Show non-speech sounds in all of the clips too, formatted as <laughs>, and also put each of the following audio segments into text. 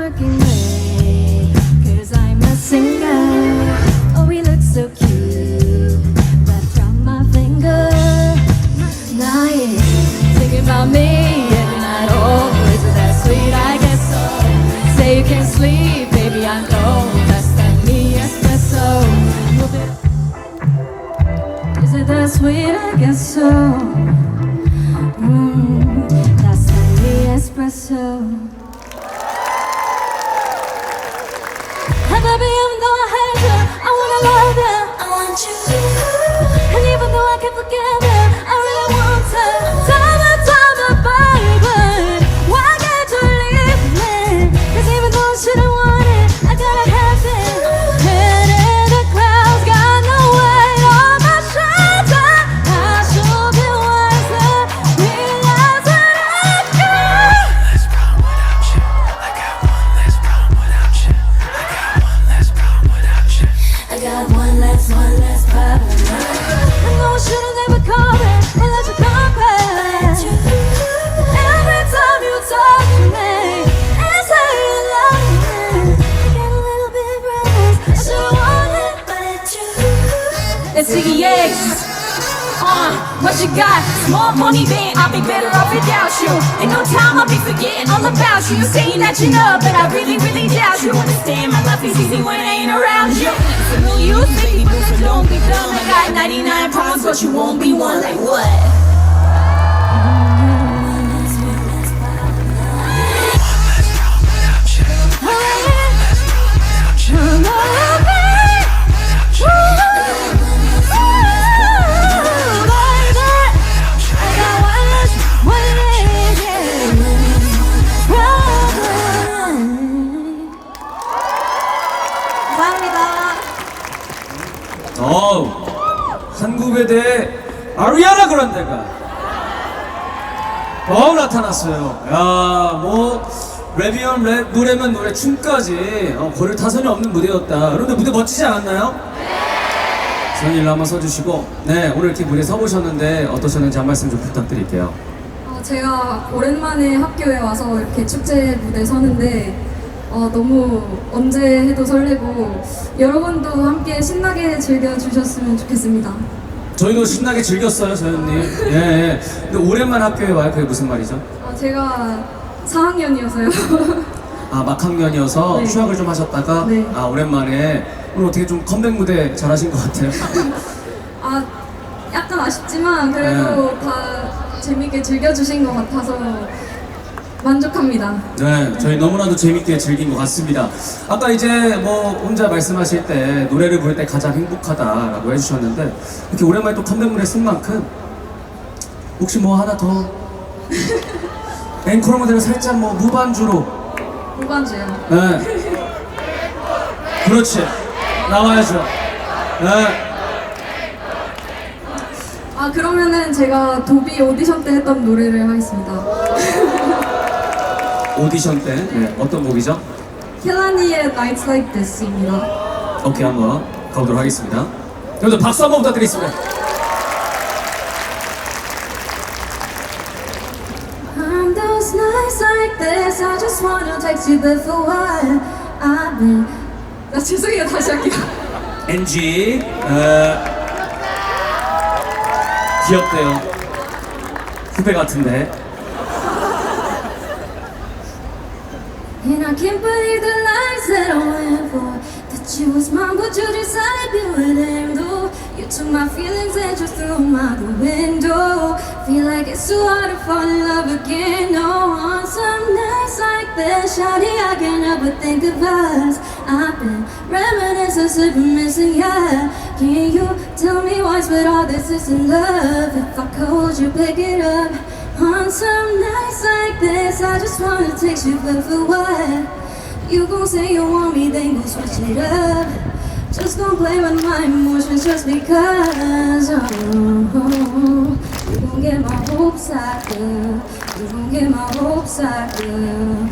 working late, cause I'm a singer. Oh, we look so cute. But from my finger. Now yeah, thinking about me every night. Oh, is it that sweet? I guess so. Say you can't sleep, baby. I know that's that me espresso. Is it that sweet? I guess so. Mm, that's that me espresso. Baby, even though I hate you, I wanna love you. I want you. And even though I can't forgive you got? More money than I'll be better off without you. In no time I'll be forgetting all about you. Saying that you know, but I really, really doubt you. Understand my life is easy when I ain't around you. So no use, baby, boo, so don't be dumb. I got 99 problems, but you won't be one. Like what? Less problem 어우 나타났어요. 야, 뭐 랩이면 랩, 노래면 노래, 춤까지 어, 거를 타선이 없는 무대였다. 여러분들 무대 멋지지 않았나요? 선 일로 한번 서주시고 네 오늘 이렇게 무대 서보셨는데 어떠셨는지 한 말씀 좀 부탁드릴게요. 어, 제가 오랜만에 학교에 와서 이렇게 축제 무대 서는데 어, 너무 언제 해도 설레고 여러분도 함께 신나게 즐겨주셨으면 좋겠습니다. 저희도 신나게 즐겼어요, 서현님. 예, 예. 근데 오랜만 학교에 와요. 그게 무슨 말이죠? 어, 제가 4학년이어서요. 아 막학년이어서 네. 휴학을 좀 하셨다가 네. 아 오랜만에 오늘 어떻게 좀 컴백 무대 잘하신 것 같아요. <laughs> 아, 약간 아쉽지만 그래도 다 재밌게 즐겨주신 것 같아서 만족합니다. 네, 저희 너무나도 재밌게 즐긴 것 같습니다. 아까 이제 뭐 혼자 말씀하실 때 노래를 부를 때 가장 행복하다라고 해주셨는데 이렇게 오랜만에 또 컴백무대 쓴 만큼 혹시 뭐 하나 더 앵콜 무대를 살짝 뭐 무반주로 무반주요. 네. 그렇지 나와야죠. 네. 아, 그러면은 제가 도비 오디션 때 했던 노래를 하겠습니다. 오디션 때 네, 어떤 곡이죠? 켈라니의 Nights Like This입니다. 오케이 한번 가보도록 하겠습니다. 여러분들 박수 한번 부탁드리겠습니다. On those nights like this, I just wanna text you, but for what? I've been. 나 죄송해요, 다시 할게요. NG 어, 귀엽대요. 후배 같은데. I can't believe the lies that I went for. That you was mine, but you decided to be with him, though. You took my feelings and just threw them out the window. Feel like it's too hard to fall in love again. No, on some nights like this, shawty, I can't help but think of us. I've been reminiscing, slipping, missing, yeah. Can you tell me what's with all this isn't love? If I called you, pick it up. On some nights like this, I just wanna text you, but for what? You gon' say you want me, then go switch it up. Just gon' play with my emotions just because. Oh, you gon' get my hopes up, girl. You gon' get my hopes up, girl.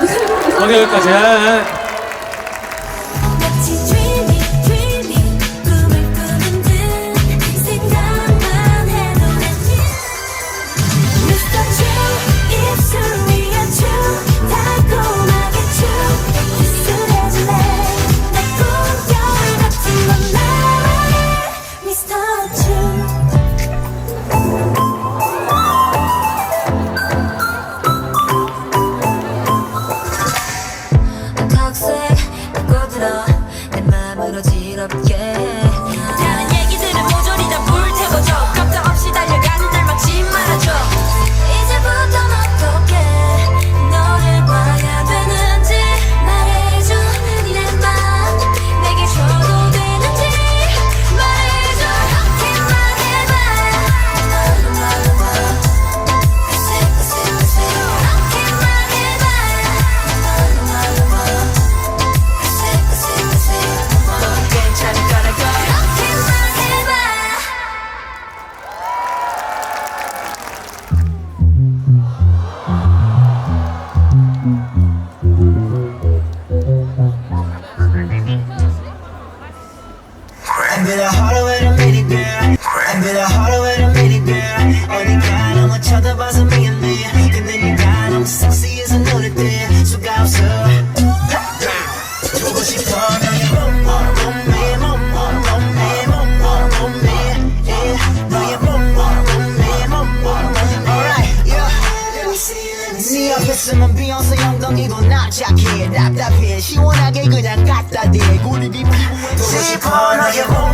<laughs> 어디 여기까지. 갖다. 대 고립이 피부에 보고 싶어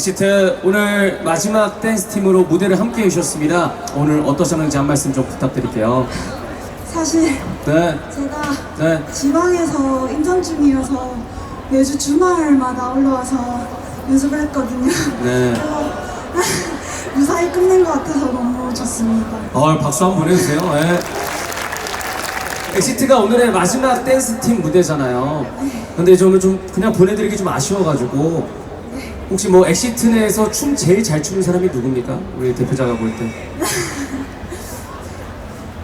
엑시트 오늘 마지막 댄스 팀으로 무대를 함께 해주셨습니다. 오늘 어떠셨는지 한 말씀 좀 부탁드릴게요. 사실 네, 제가 네. 지방에서 인턴 중이어서 매주 주말마다 올라와서 연습을 했거든요. 네. 그래서 <laughs> 무사히 끝낸 것 같아서 너무 좋습니다. 어, 박수 한번 보내주세요. 예. 엑시트가 오늘의 마지막 댄스 팀 무대잖아요. 근데 저는 좀 그냥 보내드리기 좀 아쉬워가지고 혹시 뭐 엑시트 내에서 춤 제일 잘 추는 사람이 누굽니까? 우리 대표자가 볼 때. <laughs>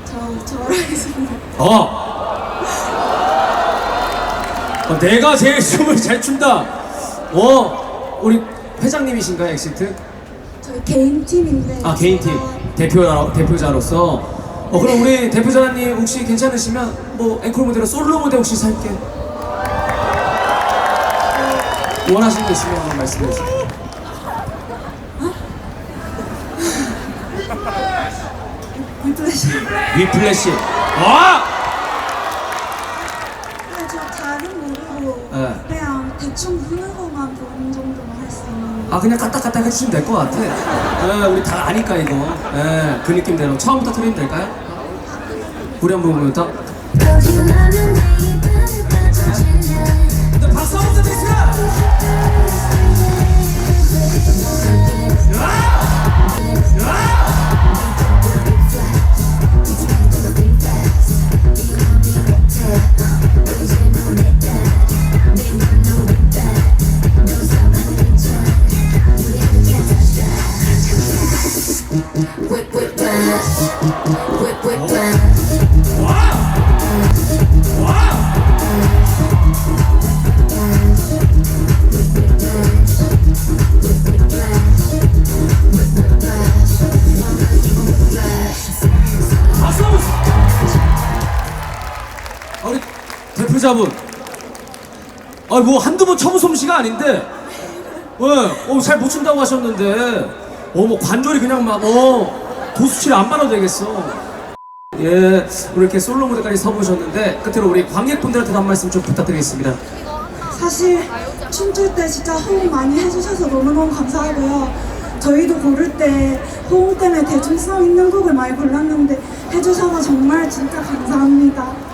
저 저라겠습니다. 어! 어, 내가 제일 춤을 잘 춘다. 어, 우리 회장님이신가요, 엑시트? 저희 개인 팀인데 아 개인 팀 대표 대표자로서 어 그럼 우리 대표자님 혹시 괜찮으시면 뭐 앵콜 무대로 솔로 무대 혹시 살게 원하시는 거 있으면 한번 말씀해 주세요. 위플래시. 위플래시. 와! 근데 저 잘은 모르고 네. 그냥 대충 흐르고만 보는 정도만 있는. 아 그냥 까딱까딱 해주시면 될 것 같아. 예, 우리 다 아니까 이거. 예, 그 느낌대로 처음부터 틀리면 될까요? 우리 한번 부르부터. 거짓말 패자분. 아, 뭐 한두 번 쳐본 솜씨가 아닌데. 왜? 어, 잘 못 춘다고 하셨는데. 어, 뭐 관절이 그냥 막, 어, 도수치를 안 받아도 되겠어. 예, 이렇게 솔로 무대까지 서보셨는데, 끝으로 우리 관객분들한테도 한 말씀 좀 부탁드리겠습니다. 사실 춤출 때 진짜 호응 많이 해주셔서 너무너무 감사하고요. 저희도 고를 때 호응 때문에 대중성 있는 곡을 많이 골랐는데 해주셔서 정말 진짜 감사합니다.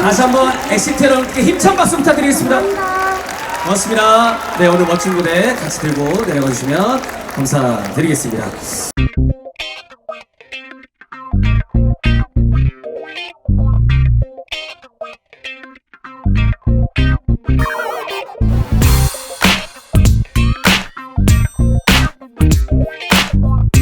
다시 한번 엑시트 여러분께 힘찬 박수 부탁드리겠습니다. 고맙습니다. 네, 오늘 멋진 무대 같이 들고 내려가 주시면 감사드리겠습니다.